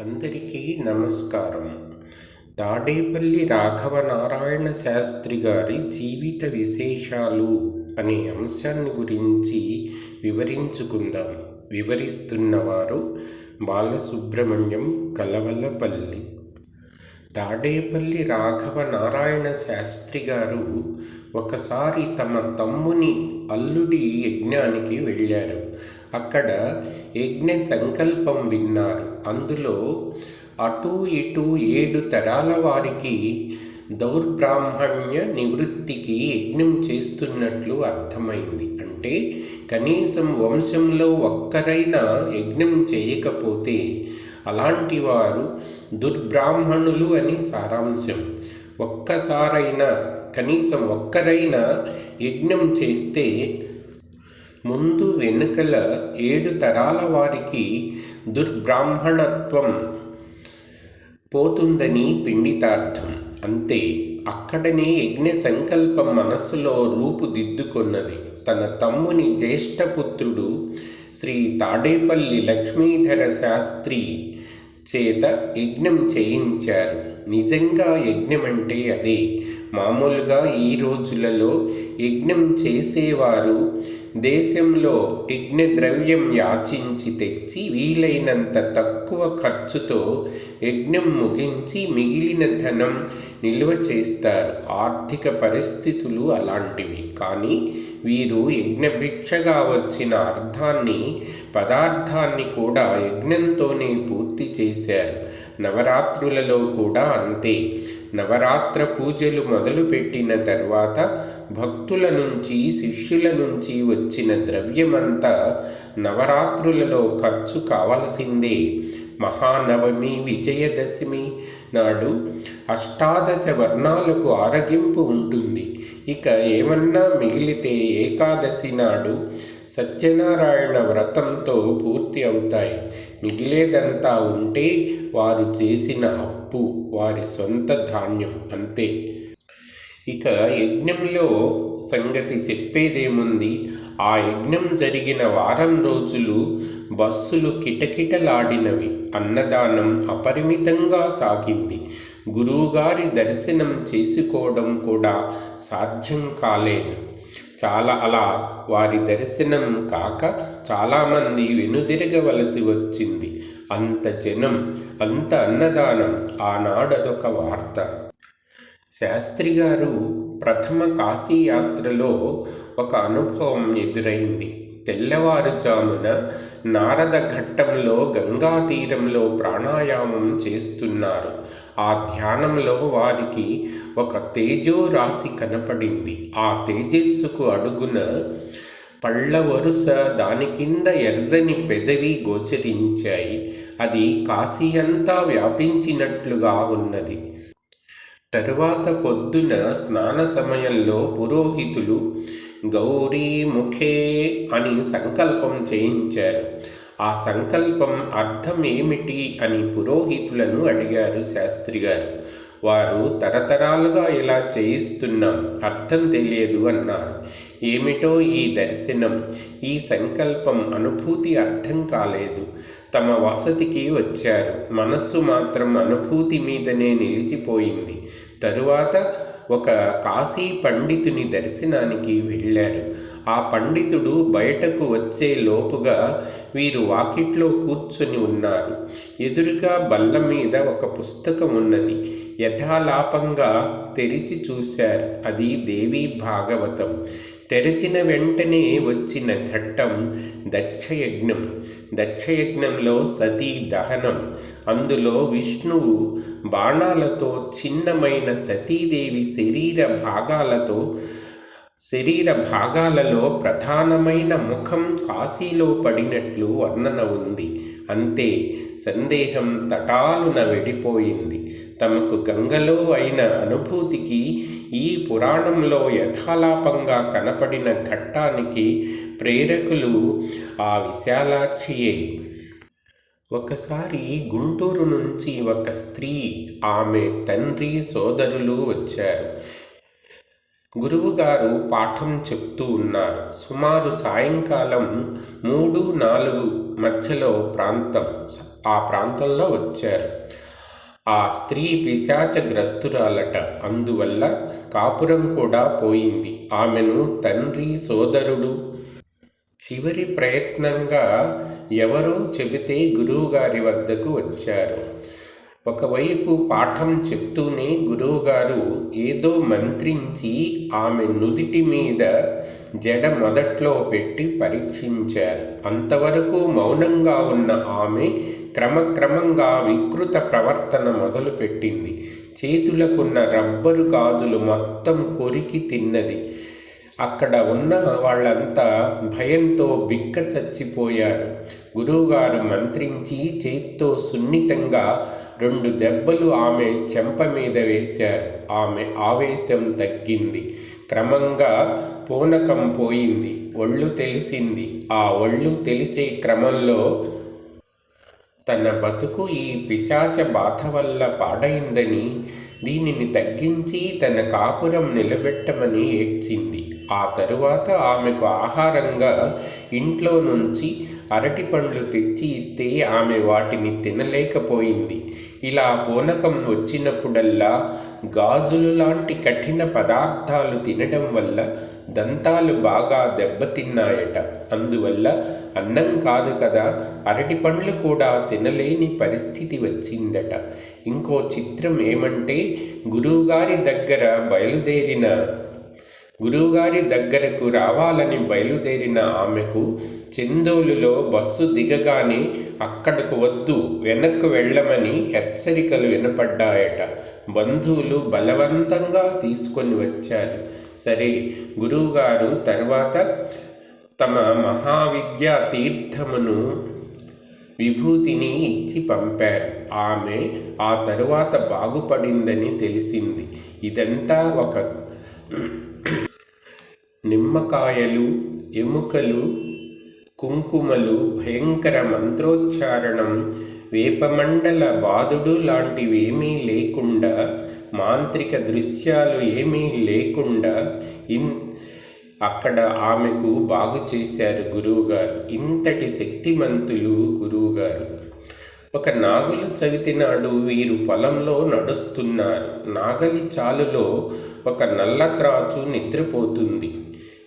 అందరికీ నమస్కారం. తాడేపల్లి రాఘవ నారాయణ శాస్త్రి గారి జీవిత విశేషాలు అనే అంశాన్ని గురించి వివరించుకుందాం. వివరిస్తున్నవారు బాలసుబ్రహ్మణ్యం కలవలపల్లి తాడేపల్లి రాఘవ నారాయణ శాస్త్రి గారు ఒకసారి తమ తమ్ముని అల్లుడి యజ్ఞానికి వెళ్ళారు. అక్కడ యజ్ఞ సంకల్పం విన్నారు. అందులో అటు ఇటు ఏడు తరాల వారికి దౌర్బ్రాహ్మణ్య నివృత్తికి యజ్ఞం చేస్తున్నట్లు అర్థమైంది. అంటే కనీసం వంశంలో ఒక్కరైనా యజ్ఞం చేయకపోతే అలాంటి వారు దుర్బ్రాహ్మణులు అని సారాంశం. ఒక్కసారైనా కనీసం ఒక్కరైనా యజ్ఞం చేస్తే ముందు వెనుకల ఏడు తరాల వారికి దుర్బ్రాహ్మణత్వం పోతుందని పిండితార్థం. అంతే అక్కడనే యజ్ఞ సంకల్పం మనస్సులో రూపుదిద్దుకొన్నది. తన తమ్ముని జ్యేష్ఠపుత్రుడు శ్రీ తాడేపల్లి లక్ష్మీధర శాస్త్రి చేత యజ్ఞం చేయించారు. నిజంగా యజ్ఞమంటే అదే. మామూలుగా ఈ రోజులలో యజ్ఞం చేసేవారు దేశంలో యజ్ఞ ద్రవ్యం యాచించి తెచ్చి వీలైనంత తక్కువ ఖర్చుతో యజ్ఞం ముగించి మిగిలిన ధనం నిల్వ చేస్తారు. ఆర్థిక పరిస్థితులు అలాంటివి. కానీ వీరు యజ్ఞభిక్షగా వచ్చిన అర్థాన్ని పదార్థాన్ని కూడా యజ్ఞంతోనే పూర్తి చేశారు. నవరాత్రులలో కూడా అంతే. నవరాత్ర పూజలు మొదలుపెట్టిన తర్వాత భక్తుల నుంచి శిష్యుల నుంచి వచ్చిన ద్రవ్యమంతా నవరాత్రులలో ఖర్చు కావలసిందే. మహానవమి విజయదశమి నాడు అష్టాదశ వర్ణాలకు ఆరగింపు ఉంటుంది. ఇక ఏమన్నా మిగిలితే ఏకాదశి నాడు సత్యనారాయణ వ్రతంతో పూర్తి అవుతాయి. మిగిలేదంతా ఉంటే వారు చేసిన అప్పు వారి సొంత ధాన్యం అంతే. ఇక యజ్ఞంలో సంగతి చెప్పేదేముంది? ఆ యజ్ఞం జరిగిన వారం రోజులు బస్సులు కిటకిటలాడినవి. అన్నదానం అపరిమితంగా సాగింది. గురువుగారి దర్శనం చేసుకోవడం కూడా సాధ్యం కాలేదు. చాలా అలా వారి దర్శనం కాక చాలామంది వెనుదిరగవలసి వచ్చింది. అంత జనం అంత అన్నదానం ఆనాడదొక వార్త. శాస్త్రి గారు ప్రథమ కాశీయాత్రలో ఒక అనుభవం ఎదురైంది. తెల్లవారుజామున నారద ఘట్టంలో గంగా తీరంలో ప్రాణాయామం చేస్తున్నారు. ఆ ధ్యానంలో వారికి ఒక తేజో రాశి కనపడింది. ఆ తేజస్సుకు అడుగున పళ్ళ వరుస దాని కింద ఎర్రని పెదవి గోచరించాయి. అది కాశీ అంతా వ్యాపించినట్లుగా ఉన్నది. తరువాత పొద్దున స్నాన సమయంలో పురోహితులు గౌరీ ముఖే అని సంకల్పం చేయించారు. ఆ సంకల్పం అర్థం ఏమిటి అని పురోహితులను అడిగారు శాస్త్రి గారు. వారు తరతరాలుగా ఇలా చేయిస్తున్నాం అర్థం తెలియదు అన్నారు. ఏమిటో ఈ దర్శనం ఈ సంకల్పం అనుభూతి అర్థం కాలేదు. తమ వసతికి వచ్చారు. మనస్సు మాత్రం అనుభూతి మీదనే నిలిచిపోయింది. తరువాత ఒక కాశీ పండితుని దర్శనానికి వెళ్ళారు. ఆ పండితుడు బయటకు వచ్చే లోపుగా వీరు వాకిట్లో కూర్చొని ఉన్నారు. ఎదురుగా బల్ల మీద ఒక పుస్తకం ఉన్నది. యథాలాపంగా తెరిచి చూశారు. అది దేవీ భాగవతం. తెరచిన వెంటనే వచ్చిన ఘట్టం దక్షయజ్ఞం. దక్షయజ్ఞంలో సతీ దహనం. అందులో విష్ణువు బాణాలతో చిన్నమైన సతీదేవి శరీర భాగాలతో శరీర భాగాలలో ప్రధానమైన ముఖం కాశీలో పడినట్లు వర్ణన ఉంది. అంతే సందేహం తటాలున వెడిపోయింది. తమకు గంగలో అయిన అనుభూతికి ఈ పురాణంలో యథాలాపంగా కనపడిన ఘట్టానికి ప్రేరకులు ఆ విశాలాక్షియే. ఒకసారి గుంటూరు నుంచి ఒక స్త్రీ ఆమె తండ్రి సోదరులు వచ్చారు. గురువుగారు పాఠం చెప్తూ ఉన్నారు. సుమారు సాయంకాలం మూడు నాలుగు మధ్యలో ప్రాంతం ఆ ప్రాంతంలో వచ్చారు. ఆ స్త్రీ పిశాచగ్రస్తురాలట. అందువల్ల కాపురం కూడా పోయింది. ఆమెను తండ్రి సోదరుడు చివరి ప్రయత్నంగా ఎవరో చెబితే గురువుగారి వద్దకు వచ్చారు. ఒకవైపు పాఠం చెప్తూనే గురువుగారు ఏదో మంత్రించి ఆమె నుదిటి మీద జడ మొదట్లో పెట్టి పరీక్షించారు. అంతవరకు మౌనంగా ఉన్న ఆమె క్రమక్రమంగా వికృత ప్రవర్తన మొదలుపెట్టింది. చేతులకున్న రబ్బరు గాజులు మొత్తం కొరికి తిన్నది. అక్కడ ఉన్న వాళ్ళంతా భయంతో బిక్క చచ్చిపోయారు గురువుగారు మంత్రించి చేత్తో సున్నితంగా రెండు దెబ్బలు ఆమె చెంప మీద వేశారు. ఆమె ఆవేశం తగ్గింది. క్రమంగా పూనకం పోయింది. ఒళ్ళు తెలిసింది. ఆ ఒళ్ళు తెలిసే క్రమంలో తన బతుకు ఈ పిశాచ బాధ వల్ల పాడైందని దీనిని తగ్గించి తన కాపురం నిలబెట్టమని ఏడ్చింది. ఆ తరువాత ఆమెకు ఆహారంగా ఇంట్లో నుంచి అరటి పండ్లు తెచ్చి ఇస్తే ఆమె వాటిని తినలేకపోయింది. ఇలా పూనకం వచ్చినప్పుడల్లా గాజులు లాంటి కఠిన పదార్థాలు తినడం వల్ల దంతాలు బాగా దెబ్బతిన్నాయట. అందువల్ల అన్నం కాదు కదా అరటి పండ్లు కూడా తినలేని పరిస్థితి వచ్చిందట. ఇంకో చిత్రం ఏమంటే గురువుగారి దగ్గర బయలుదేరిన గురువుగారి దగ్గరకు రావాలని బయలుదేరిన ఆమెకు చెందోలులో బస్సు దిగగానే అక్కడకు వద్దు వెనక్కు వెళ్ళమని హెచ్చరికలు వినపడ్డాయట. బంధువులు బలవంతంగా తీసుకొని వచ్చారు. సరే గురువుగారు తర్వాత తమ మహావిద్యా తీర్థమును విభూతిని ఇచ్చి పంపారు. ఆమె ఆ తరువాత బాగుపడిందని తెలిసింది. ఇదంతా ఒక నిమ్మకాయలు ఎముకలు కుంకుమలు భయంకర మంత్రోచ్చారణం వేపమండల బాధుడు లాంటివేమీ లేకుండా మాంత్రిక దృశ్యాలు ఏమీ లేకుండా ఇన్ అక్కడ ఆమెకు బాగు చేశారు గురువుగారు. ఇంతటి శక్తిమంతులు గురువుగారు. ఒక నాగుల చవితి నాడు వీరు పొలంలో నడుస్తున్నారు. నాగలి చాలులో ఒక నల్ల త్రాచు నిద్రపోతుంది.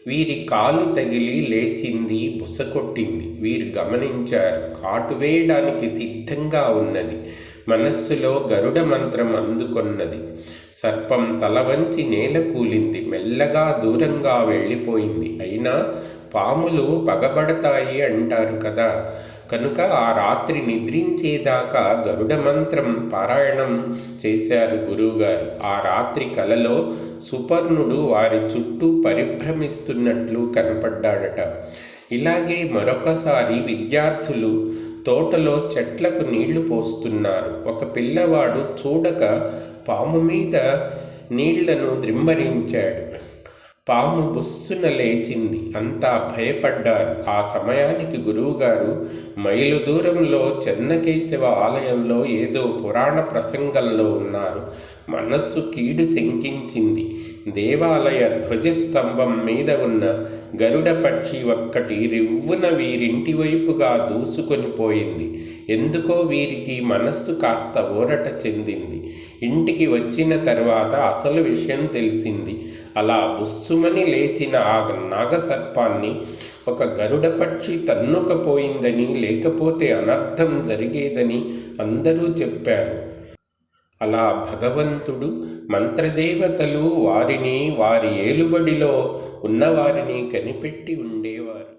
వీరి కాలు తగిలి లేచింది బుసకొట్టింది వీరు గమనించారు కాటు వేయడానికి సిద్ధంగా ఉన్నది. మనస్సులో గరుడ మంత్రం అందుకొన్నది. సర్పం తల వంచి నేల కూలింది మెల్లగా దూరంగా వెళ్ళిపోయింది. అయినా పాములు పగబడతాయి అంటారు కదా కనుక ఆ రాత్రి నిద్రించేదాకా గరుడ మంత్రం పారాయణం చేశారు గురువుగారు. ఆ రాత్రి కలలో సుపర్ణుడు వారి చుట్టూ పరిభ్రమిస్తున్నట్లు కనపడ్డాడట. ఇలాగే మరొకసారి విద్యార్థులు తోటలో చెట్లకు నీళ్ళు పోస్తున్నారు. ఒక పిల్లవాడు చూడక పాము మీద నీళ్ళను ద్రింబరించాడు పాము బుస్సున లేచింది. అంతా భయపడ్డారు. ఆ సమయానికి గురువుగారు మైలు దూరంలో చెన్నకేశవ ఆలయంలో ఏదో పురాణ ప్రసంగంలో ఉన్నారు. మనస్సు కీడు శంకించింది. దేవాలయ ధ్వజస్తంభం మీద ఉన్న గరుడ పక్షి ఒక్కటి రివ్వున వీరింటి వైపుగా దూసుకొని పోయింది. ఎందుకో వీరికి మనస్సు కాస్త ఊరట చెందింది. ఇంటికి వచ్చిన తర్వాత అసలు విషయం తెలిసింది. అలా బుస్సుమని లేచిన ఆ నాగసర్పాన్ని ఒక గరుడ పక్షి తన్నుకపోయిందని లేకపోతే అనర్థం జరిగేదని అందరూ చెప్పారు. అలా భగవంతుడు మంత్రదేవతలు వారిని వారి ఏలుబడిలో ఉన్నవారిని కనిపెట్టి ఉండేవారు.